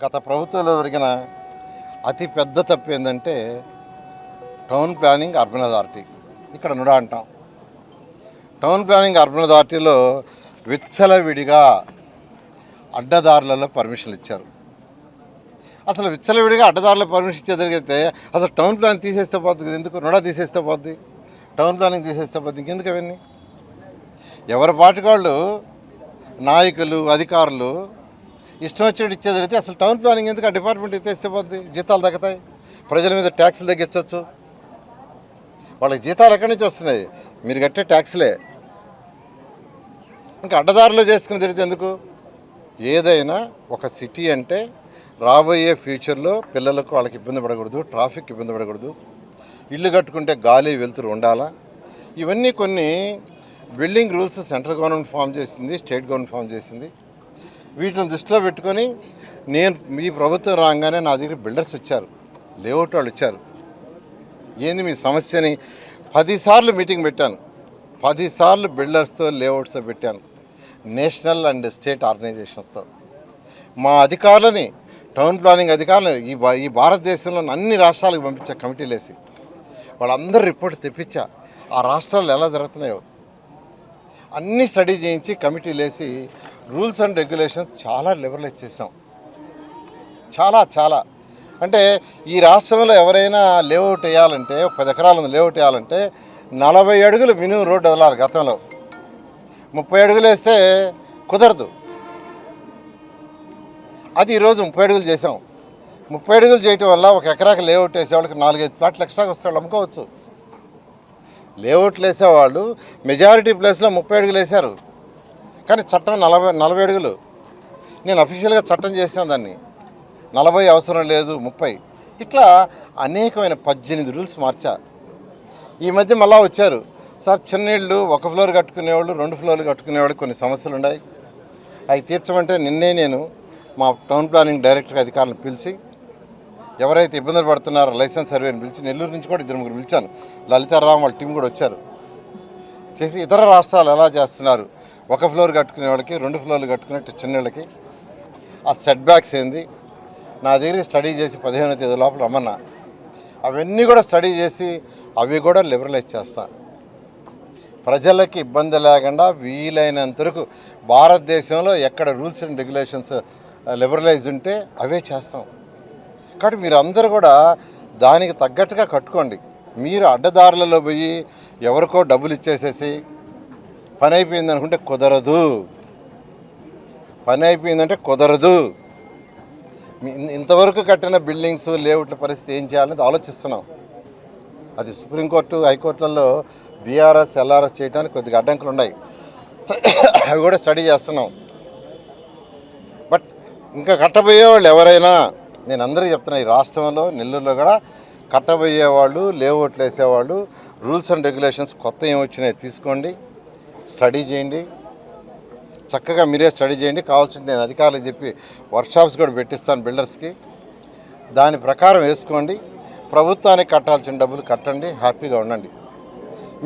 గత ప్రభుత్వంలో జరిగిన అతి పెద్ద తప్పు ఏంటంటే టౌన్ ప్లానింగ్ అర్బన్ అథారిటీ. ఇక్కడ నుడా అంటాం. టౌన్ ప్లానింగ్ అర్బన్ అథారిటీలో విచ్చలవిడిగా అడ్డదారులలో పర్మిషన్లు ఇచ్చారు. అసలు విచ్చలవిడిగా అడ్డదారుల పర్మిషన్ ఇచ్చే జరిగితే అసలు టౌన్ ప్లాన్ తీసేస్తే పోతుంది ఎందుకు నుడా తీసేస్తే పోద్ది? టౌన్ ప్లానింగ్ తీసేస్తే పోద్ది ఇంకెందుకు అవన్నీ? ఎవరి పాటికి వాళ్ళు? నాయకులు అధికారులు ఇష్టం వచ్చినట్టు ఇచ్చే జరిగితే అసలు టౌన్ ప్లానింగ్ ఎందుకు ఆ డిపార్ట్మెంట్ ఎత్తేస్తే పోద్ది జీతాలు తగ్గుతాయి ప్రజల మీద ట్యాక్సులు తగ్గించవచ్చు. వాళ్ళకి జీతాలు ఎక్కడి నుంచి వస్తున్నాయి? మీరు కట్టే ట్యాక్స్లే. ఇంకా అడ్డదారులు చేసుకుని తిరిగితే ఎందుకు? ఏదైనా ఒక సిటీ అంటే రాబోయే ఫ్యూచర్లో పిల్లలకు వాళ్ళకి ఇబ్బంది పడకూడదు ట్రాఫిక్ ఇబ్బంది పడకూడదు. ఇల్లు కట్టుకుంటే గాలి వెలుతురు ఉండాలా? ఇవన్నీ కొన్ని building rules central government form చేసింది స్టేట్ గవర్నమెంట్ ఫామ్ చేసింది. వీటిని దృష్టిలో పెట్టుకొని నేను మీ ప్రభుత్వం రాగానే నా దగ్గర బిల్డర్స్ వచ్చారు లేఅవుట్ వాళ్ళు వచ్చారు. ఏంది మీ సమస్యని? పదిసార్లు మీటింగ్ పెట్టాను. పదిసార్లు బిల్డర్స్తో లేఅవుట్స్తో పెట్టాను. నేషనల్ అండ్ స్టేట్ ఆర్గనైజేషన్స్తో. మా అధికారులని టౌన్ ప్లానింగ్ అధికారులని ఈ భా- ఈ భారతదేశంలోని అన్ని రాష్ట్రాలకు పంపించా కమిటీలు వేసి. వాళ్ళందరూ రిపోర్ట్ తెప్పించా. ఆ రాష్ట్రాలు ఎలా జరుగుతున్నాయో. అన్ని స్టడీ చేయించి కమిటీలు వేసి రూల్స్ అండ్ రెగ్యులేషన్స్ చాలా లిబరలైజ్ చేసాం చాలా చాలా. అంటే ఈ రాష్ట్రంలో ఎవరైనా లేఅవుట్ వేయాలంటే ఒక పది ఎకరాల లేఅవుట్ వేయాలంటే నలభై అడుగులు మినిమం రోడ్డు వదలాలి గతంలో. ముప్పై అడుగులు వేస్తే కుదరదు. అది ఈరోజు ముప్పై అడుగులు చేసాం. ముప్పై అడుగులు చేయటం వల్ల ఒక ఎకరాకి లేఅవుట్ వేసేవాళ్ళకి నాలుగైదు ప్లాట్లు ఎక్స్ట్రాకి వస్తే అమ్ముకోవచ్చు. లేఅవుట్లు వేసేవాళ్ళు మెజారిటీ ప్లేస్లో ముప్పై అడుగులు వేశారు. కానీ చట్టం నలభై నలభై అడుగులు. నేను అఫీషియల్గా చట్టం చేసాను దాన్ని. నలభై అవసరం లేదు ముప్పై. ఇట్లా అనేకమైన పద్దెనిమిది రూల్స్ మార్చా. ఈ మధ్య మళ్ళా వచ్చారు. సార్ చిన్నీళ్ళు ఒక ఫ్లోర్ కట్టుకునేవాళ్ళు రెండు ఫ్లోర్లు కట్టుకునేవాళ్ళు కొన్ని సమస్యలు ఉన్నాయి. అవి తీర్చమంటే నిన్నే నేను మా టౌన్ ప్లానింగ్ డైరెక్టర్ అధికారులను పిలిచి ఎవరైతే ఇబ్బందులు పడుతున్నారో లైసెన్స్ సర్వేని పిలిచి నెల్లూరు నుంచి కూడా ఇద్దరు ముగ్గురు పిలిచాను. లలితారాం వాళ్ళ టీం కూడా వచ్చారు. చేసి ఇతర రాష్ట్రాలు ఎలా చేస్తున్నారు? ఒక ఫ్లోర్ కట్టుకునే వాళ్ళకి రెండు ఫ్లోర్లు కట్టుకునే చిన్నళ్ళకి. ఆ సెట్ బ్యాక్స్ ఏంది? నా దగ్గర స్టడీ చేసి పదిహేనో తేదీ లోపల రమ్మన్నా. అవన్నీ కూడా స్టడీ చేసి అవి కూడా లిబరలైజ్ చేస్తా. ప్రజలకి ఇబ్బంది లేకుండా వీలైనంత వరకు భారతదేశంలో ఎక్కడ రూల్స్ అండ్ రెగ్యులేషన్స్ లిబరలైజ్ ఉంటే అవే చేస్తాం. కాబట్టి మీరు అందరూ కూడా దానికి తగ్గట్టుగా కట్టుకోండి. మీరు అడ్డదారులలో పోయి ఎవరికో డబ్బులు ఇచ్చేసేసి పని అయిపోయింది అనుకుంటే కుదరదు. పని అయిపోయిందంటే కుదరదు ఇంతవరకు కట్టిన బిల్డింగ్స్ లేఅవుట్ల పరిస్థితి ఏం చేయాలనేది ఆలోచిస్తున్నాం. అది సుప్రీంకోర్టు హైకోర్టులలో బీఆర్ఎస్ ఎల్ఆర్ఎస్ చేయడానికి కొద్దిగా అడ్డంకులు ఉన్నాయి. అవి కూడా స్టడీ చేస్తున్నాం. బట్ ఇంకా కట్టబోయే వాళ్ళు ఎవరైనా నేను అందరికీ చెప్తున్నా ఈ రాష్ట్రంలో నెల్లూరులో కూడా కట్టబోయే వాళ్ళు లేఅవుట్లు వేసేవాళ్ళు రూల్స్ అండ్ రెగ్యులేషన్స్ కొత్త ఏమి వచ్చినాయి తీసుకోండి. స్టడీ చేయండి. చక్కగా మీరే స్టడీ చేయండి. కావాల్సింది నేను అధికారులకు చెప్పి వర్క్షాప్స్ కూడా పెట్టిస్తాను బిల్డర్స్కి. దాని ప్రకారం వేసుకోండి. ప్రభుత్వానికి కట్టాల్సిన డబ్బులు కట్టండి. హ్యాపీగా ఉండండి.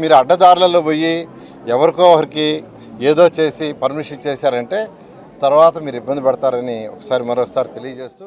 మీరు అడ్డదారులలో పోయి ఎవరికో ఒకరికి ఏదో చేసి పర్మిషన్ చేశారంటే తర్వాత మీరు ఇబ్బంది పడతారని ఒకసారి మరొకసారి తెలియజేస్తూ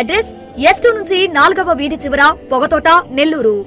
address S నుంచి నాలుగవ వీధి చివర పొగతోట నెల్లూరు.